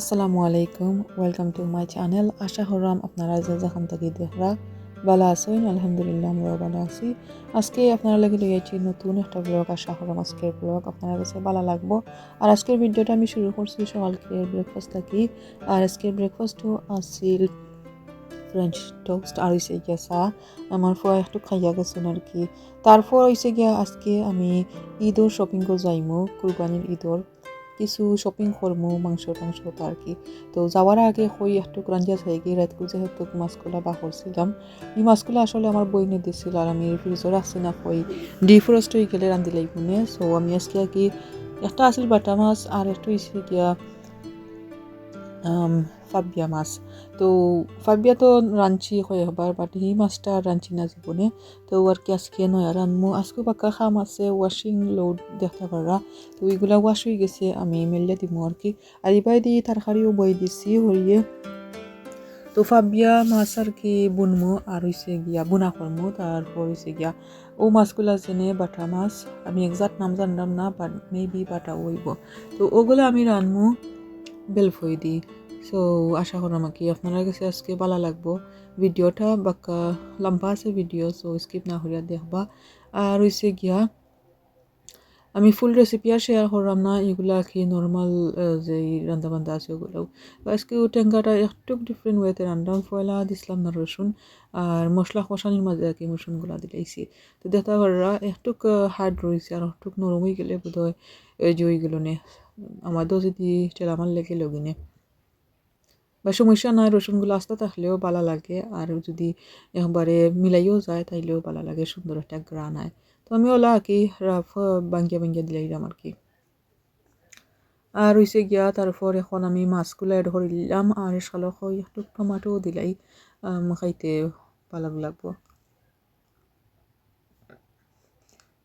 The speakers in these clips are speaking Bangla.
আসসালামু আলাইকুম ওয়েলকাম টু মাই চ্যানেল আশা হরাম আপনারা যে যেখান থেকে দেখরা ভালো আছেন, আলহামদুলিল্লাহ আমরাও ভালো আছি। আজকে আপনারা লাগে লেগেছি নতুন একটা ব্লগ আশা করলাম আজকের ব্লগ আপনার কাছে ভালো লাগবো। আর আজকের ভিডিওটা আমি শুরু করছি সকালকে ব্রেকফাস্ট থাকি। আর আজকের ব্রেকফাস্টও আসিল ফ্রেঞ্চ টোস্ট আর হয়েছে গিয়া চা। আমার ফুয়া একটু খাইয়া গেছেন আর কি তারপর হয়েছে গিয়া আজকে আমি ঈদর শপিং করে যাইমু, কুরবানির ঈদর। কিছু শপিং কৰ্ম মাংস টাংস তো কি। তো যাওয়ার আগে হই একটু রাঞ্জা হয়ে গিয়ে রাতকু যেহেতু মাছগুলা বা করছিলাম এই মাছগুলো আসলে আমার বইনে দিছিল আর আমি ফ্রিজও রাখছি না হই ডিফ্রস্ট হয়ে গেলে রান্ধি লাগবে সো আমি আজকে কি একটা আছিল বাটা মাছ আর একটু হয়েছে গিয়া ফাবিয়া মাছ। তো ফাবিয়া তো রাঁধছি কয়েকবার বাট এই মাছটা রাঁধছি না জীবনে তো আর কি আজকে নয় রানমু আজকে পাক্কা খাম আছে ওয়াশিং লোড দেখতে পারা তো ওইগুলা ওয়াশ হয়ে গেছে, আমি মেলে দিব আর কি। আর এবার দিয়ে তরকারিও বই দিছি হরিয়ে তো ফাবিয়া মাছ আর কি বুনমু আর হয়েছে গিয়া, বুনা করমু তারপর হয়েছে গিয়া। ও মাছগুলা যেনে বাটা মাছ, আমি একজাক্ট নাম জানলাম না, বাট মেবি বাটা ওইব তো ওগুলো আমি রানমু বেলফই দি সো আশা করলাম কি আপনারা কাছে আজকে ভালো লাগবো। ভিডিওটা বাক্কা লম্বা আছে ভিডিও সো স্কিপ না করিয়া দেখবা। আর হয়েছে গিয়া আমি ফুল রেসিপি আর শেয়ার করলাম না, এগুলা কি নর্মাল যেই রান্ধাবান্ধা আছে ওগুলো আজকে টেঙ্গাটা একটু ডিফারেন্ট ওয়েতে রান্না ফয়লা দিছিলাম না রসুন আর মশলা কষানির মাঝে আর কি রসুনগুলা দিলাইছি তো দেখা করা একটু হার্ড রয়েছে আর একটু নরম গেলে বোধ হয় ওইগুলো নে আমাদেরও যদি টেলা আমার লেগে লগিনে বা সমস্যা নাই রসুনগুলো আস্তে থাকলেও ভালো লাগে। আর যদি একবারে মিলাইও যায়, তাইলেও ভালো লাগে, সুন্দর একটা গ্রান হয়। তো আমি ওলা আর কি বাঙ্গিয়া বাঙ্গিয়া দিলাইলাম আর কি আর হয়েছে গিয়া, তারপর এখন আমি মাছগুলো এড করে দিলাম আর সালক একটু টমাটো দিলাই। খাইতে ভালো লাগবো।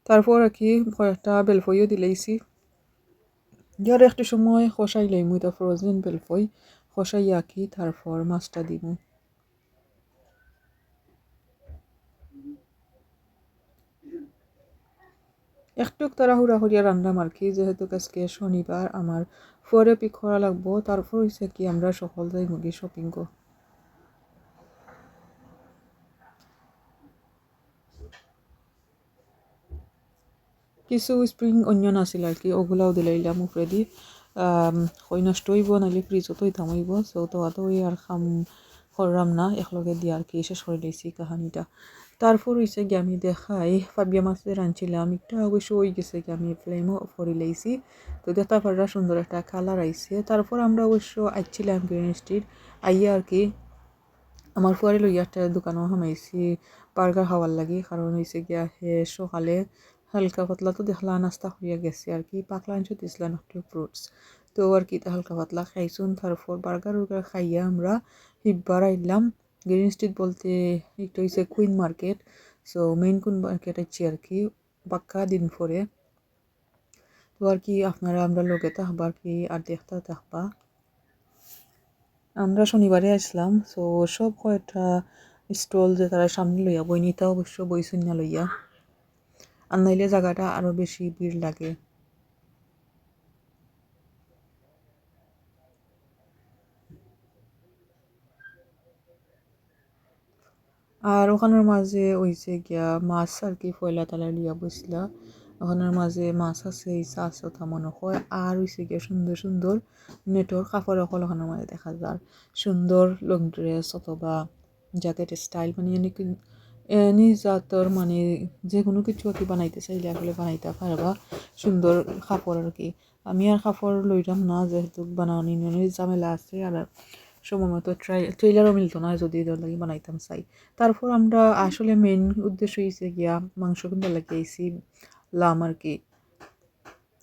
তারপর আর কি কয়েকটা বেলফইও দিলাইছি। যার একটু সময় খসাই লইমু এটা ফ্রোজেন বেলফই। খসাই আঁকি তারপর মাছটা দিব। একটু তাড়াহুড়া করিয়া রান্নাম আর কি যেহেতু আজকে শনিবার, আমার ফরে পিক লাগবো, তারপর হয়েছে কি আমরা সকল যাই মুগি শপিং কর কিছু স্প্রিং অনিয়ন আছিল আর কি ওগুলাও দিলাইলাম উপরে দি হই নষ্ট হইব নাহলে ফ্রিজত হইতাম হইব সো তো অত ওই আর খাম করলাম না, একলগে দিয়ে আর কি শেষ করে দিয়েছি কাহানিটা। তারপর হয়েছে গিয়ে আমি দেখাই, ফাবিয়া মাছে রাঁধছিলাম একটা অবশ্য হয়ে গেছে গিয়ে আমি ফ্লেমও করে লাইছি। তো দেখতে পারা সুন্দর একটা কালার আইছে। তারপর আমরা অবশ্য আইছিলাম গ্রিন স্ট্রিট আইয়া আর কি আমার ফুয়ারে লইয়া একটা দোকানও হামাইছি বার্গার খাওয়ার লাগে। কারণ হয়েছে গিয়া হে সকালে হালকা পাতলা তো দেখলা নাস্তা হইয়া গেছে আর কি পাকলা আনছো দিছিলাম একটু ফ্রুটস তো আর কি হালকা পাতলা খাইছুন, তারপর বার্গার উর্গার খাইয়া আমরা হিব্বার আইলাম। গ্রিন স্ট্রিট বলতে একটু হয়েছে Queen Market so main Queen Market আছি আর কি, পাক্কা দিন পরে। তো আর কি আপনারা, আমরা লোকে থাকবা কি, আর দেখতে থাকবা। আমরা শনিবারে আসলাম সো সব কয়টা স্টল যে তারা সামনে লইয়া বইনিতা অবশ্য বই শূন্য লইয়া। আর নাইলে জায়গাটা আরও বেশি ভিড় লাগে। আর ওখানের মাঝে হইছে গিয়া মাছ আর কি ফয়লা তালা লিয়া বসলা। ওখানের মাঝে মাছ আছে ইসা আছে ওটা মনে হয়। আর হইছে গিয়া সুন্দর সুন্দর নেটর কাপড় অকল ওখানের মাঝে দেখা যায়। সুন্দর লং ড্রেস অথবা জ্যাকেট স্টাইল মানে এনেকি এনি জাতর মানে যে কোনো কিছু আর কি বানাইতে চাইলে আসলে বানাইতে পারবা সুন্দর কাপড় আর কি। আমি আর কাপড় লইলাম না, যেহেতু বানানি ঝামেলা আছে আর সময় মতো ট্রেলারও মিলতো না যদি লাগে বানাইতাম চাই। তারপর আমরা আসলে মেন উদ্দেশ্য হয়েছে গিয়া মাংস কিনতে লাগিয়েছি লাম আর কি।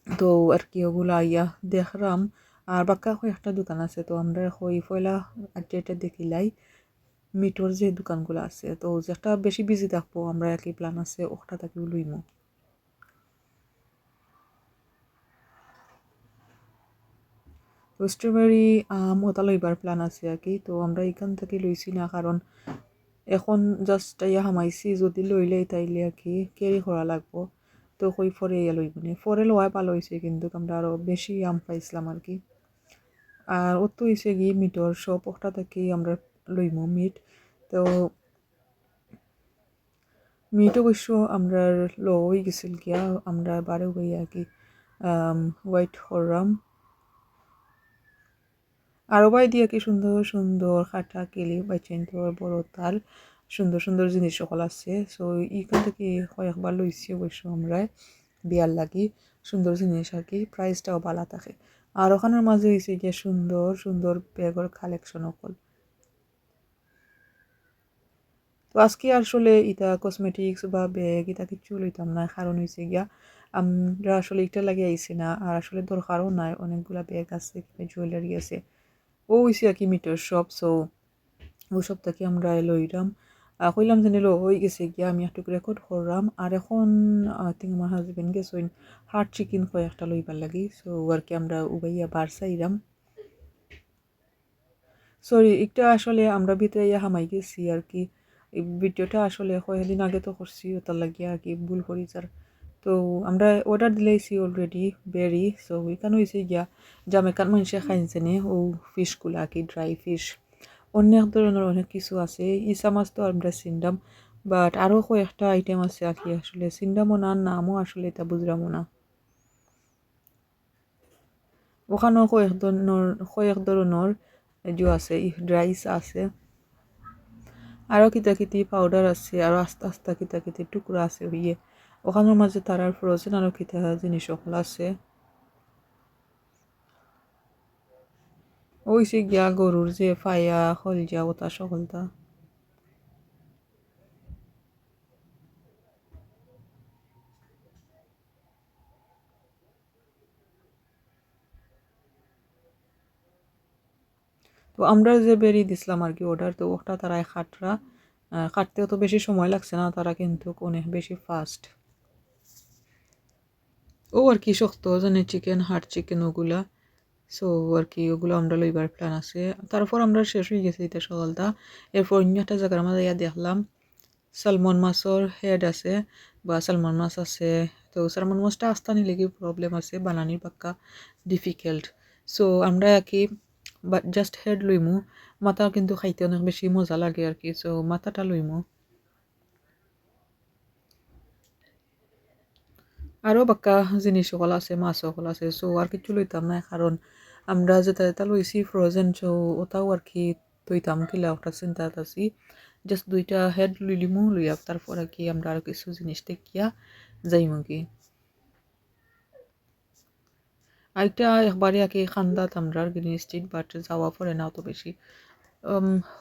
তো আর কি ওগুলো আইয়া দেখলাম আর বাক্কা একটা দোকান আছে, তো আমরা হই ফয়লা আটটা আটটা দেখিলাই মিটর যে দোকানগুলো আছে, তো যেটা বেশি বিজি থাকব, আমরা একই প্ল্যান আছে, ওটা তাকেও লইমো। তো স্ট্রবেরি ওটা লইবার প্ল্যান আছে আর কি, তো আমরা এখান থেকে লইছি না, কারণ এখন জাস্ট ইয়া হামাইছি, যদি লইলে তাইলে আর কি ক্যারি করা লাগবো। তো কই ফরে ইয়া লইব নে। ফরে লওয়াই ভালো হয়েছে কিন্তু আমরা আরও বেশি আম পাইছিলাম আর কি। আর অত হয়েছে গিয়ে মিটর সব ওটা থেকে আমরা লইমো মিট। তো মিট অবশ্য আমরা লো হয়ে গেছিল গিয়া, আমরা বারে গিয়ে কি হোয়াইট হররাম। আরও বাই দিয়ে কি সুন্দর সুন্দর খাটা কেলি বাইচেন তোর বড় তাল, সুন্দর সুন্দর জিনিস সকল আছে। সো এইখান থেকে কয়েকবার লইছি অবশ্য আমরা বিয়ার লাগি, সুন্দর জিনিস আর কি প্রাইসটাও ভালো থাকে। আর ওখানের মাঝে হয়েছে গিয়ে সুন্দর সুন্দর ব্যাগের কালেকশন সকল। তো আজকে আসলে ইটা কসমেটিক্স বা ব্যাগ ইটা কিছু লইতাম না, কারণ হয়েছে গিয়া আমরা আসলে এটা লাগে আইসি না, আর আসলে দরকারও নাই, অনেকগুলা ব্যাগ আছে জুয়েলারি আছে। ও হয়েছে আর কি মিটার শপ সো ওই সব থেকে আমরা লইলাম কইলাম যে নিলো হয়ে গেছে গিয়া আমি একটু রেকর্ড করলাম আর এখন থিং আমার হাজবেন্ড গেছেন হার্ট চিকেন কয়েকটা লইবার লাগি সো আর কি আমরা উবাইয়া বার চাইলাম সরি একটা আসলে আমরা ভিতরে ইয়া হামাই গেছি আর কি। এই ভিডিওটা আসলে কয়েকদিন আগে তো করছি ওটার লাগিয়া কি ভুল করি যার তো আমরা অর্ডার দিলাইছি অলরেডি বেরি সো এখানে হয়েছে গিয়া জামেকান মানুষে খাইছে নে, ও ফিশগুলো কি ড্রাই ফিশ অনেক ধরনের অনেক কিছু আছে, ইসা মাছ তো আমরা চিন্দাম বাট আরও কয়েকটা আইটেম আছে আর কি আসলে চিন্দামও না, নামও আসলে এটা বুঝলামও না। ওখানেও কয়েক ধরনের কয়েক ধরনের যে আছে ড্রাইস আছে। আরও কিতা কিতি পাউডার আছে আৰু আস্তে আস্তে কিতা কিতি টুকরা আছে ইয়ে ওখানের মাঝে তারার ফ্রোজেন আরও কিতা জিনিস সকল আছে। ওই সে গিয়া গরুর যে ফায়া হলজা ওটা সকলটা আমরা যে বেরিয়ে দিছিলাম আর কি অর্ডার তো ওটা তারাই খাটরা। কাটতেও তো বেশি সময় লাগছে না, তারা কিন্তু অনেক বেশি ফাস্ট ও আর কি শক্ত, জানে চিকেন হার্ট চিকেন ওগুলা। সো আর কি ওগুলো আমরা লইবার প্ল্যান আছে। তারপর আমরা শেষ হয়ে গেছি এটা সকালটা। এরপর অন্য একটা জায়গার মাঝে ইয়া দেখলাম, সালমন মাছর হেড আছে বা সালমন মাছ আছে। তো সালমন মাছটা আস্তানি লেগে প্রবলেম আছে, বানানির পাক্কা ডিফিকাল্ট সো আমরা কি জাস্ট হেড লইমু মাথা কিন্তু খাইতে অনেক বেশি মজা লাগে আর কি সো মাথাটা লইমু আরও বাক্কা জিনিস সকল আছে মাছ সকল আছে সো আর কিছু লইতাম না কারণ আমরা যেটা যেটা লইছি ফ্রোজেন সো ওটাও আর কি তৈতাম কিলা ওটা চিন্তা আছি জাস্ট দুইটা হেড লইলিমু লইয়া তারপর আর কি আমরা আর কিছু জিনিস দেখিয়া যাইমু কি আরেকটা একবারে আর কি খান্দাত আমরা গ্রিন স্ট্রিট বাট যাওয়া পরে না অত বেশি।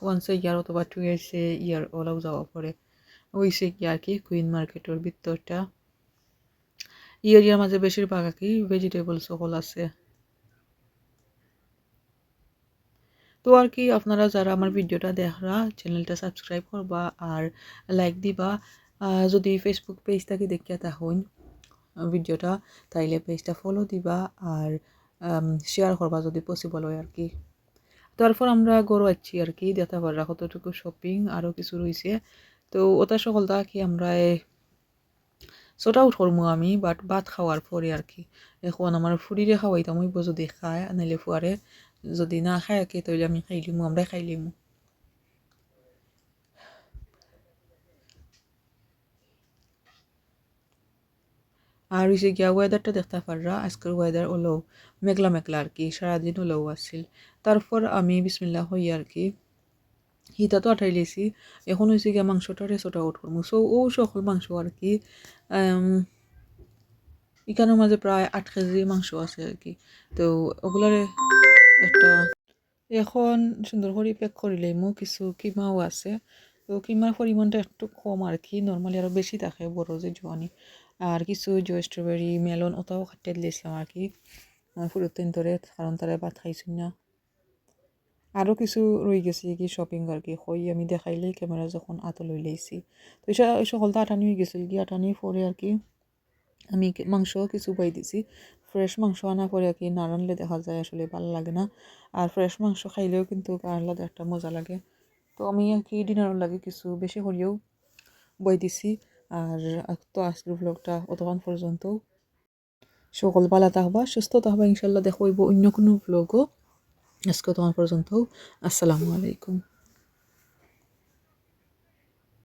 ওয়ান্স এ ইয়ার অথবা টু ইয়ার্স এ ইয়ার ওলাও যাওয়া পরে। ওইসে কি আর কি কুইন মার্কেটের ভিতরটা। ই এরিয়ার মাঝে বেশিরভাগ আর কি ভেজিটেবল সকল আছে। তো আর কি, আপনারা যারা আমার ভিডিওটা দেখরা চ্যানেলটা সাবস্ক্রাইব করবা আর লাইক দিবা। যদি ফেসবুক পেজ দেখিয়া থাকুন ভিডিওটা, তাইলে পেজটা ফলো দিবা আর শেয়ার করবা যদি পসিবল হয় আর কি তারপর আমরা গরু আছি আর কি দেখা পারা কতটুকু শপিং আরও কিছু রয়েছে। তো ওটা সকলটা কি আমরা সোটা আউট করব আমি বাট ভাত খাওয়ার পরে আর কি এখন আমার ফুরিরে খাওয়াইতাম ওই যদি খায়, নাইলে ফুয়ারে যদি না খায় আর কি তাহলে আমি খাইলিমু আমরা খাইলিমু আর হয়েছে গিয়া ওয়েদারটা দেখতে পাররা, আজকের ওয়েদার ওলো মেঘলা মেঘলা আর কি সারাদিন ওলেও আসছিল তারপর আমি বিসমিল্লা হই আর কি হিতা তো আঠাই লেছি, এখন হয়েছে গিয়া মাংসটা, রেসোটা আউট করব সো ও সকল মাংস আর কি এখানের মাঝে প্রায় আট কেজি মাংস আছে আর কি তো ওগুলারে একটা এখন সুন্দর করে প্যাক করিলে মো কিছু কিমাও আছে। তো কিমার পরিমাণটা একটু কম আর কি নর্মালি আরও বেশি থাকে বড় যে জোয়ানি। আর কিছু জো স্ট্রবেরি মেলন ওটাও খাটিয়ে দিয়েছিলাম আর কি। ফুরত দিন ধরে কারণ তারা ভাত খাইছি না। আরও কিছু রয়ে গেছে কি শপিং আর কি হই আমি দেখাইলেই ক্যামেরা যখন আতো লই লাইছি তো এই সকলটা আটানি হয়ে গেছিল কি আটানি পরে আর কি। আমি মাংস কিছু পাই দিছি। ফ্রেশ মাংস আনা পরে আর কি না রানলে দেখা যায় আসলে ভালো লাগে না। আর ফ্রেশ মাংস খাইলেও কিন্তু আলাদা একটা মজা লাগে। তো আমি আর কি ডিনারের লাগে কিছু বেশি করিও বই দিছি। আর তো আজকের ব্লগটা অতক্ষণ পর্যন্ত। সকল ভালো থাকবা, সুস্থ থাকবা ইনশাল্লাহ দেখো অন্য কোনো ব্লগও আজকে তোমার পর্যন্ত, আসসালামু আলাইকুম।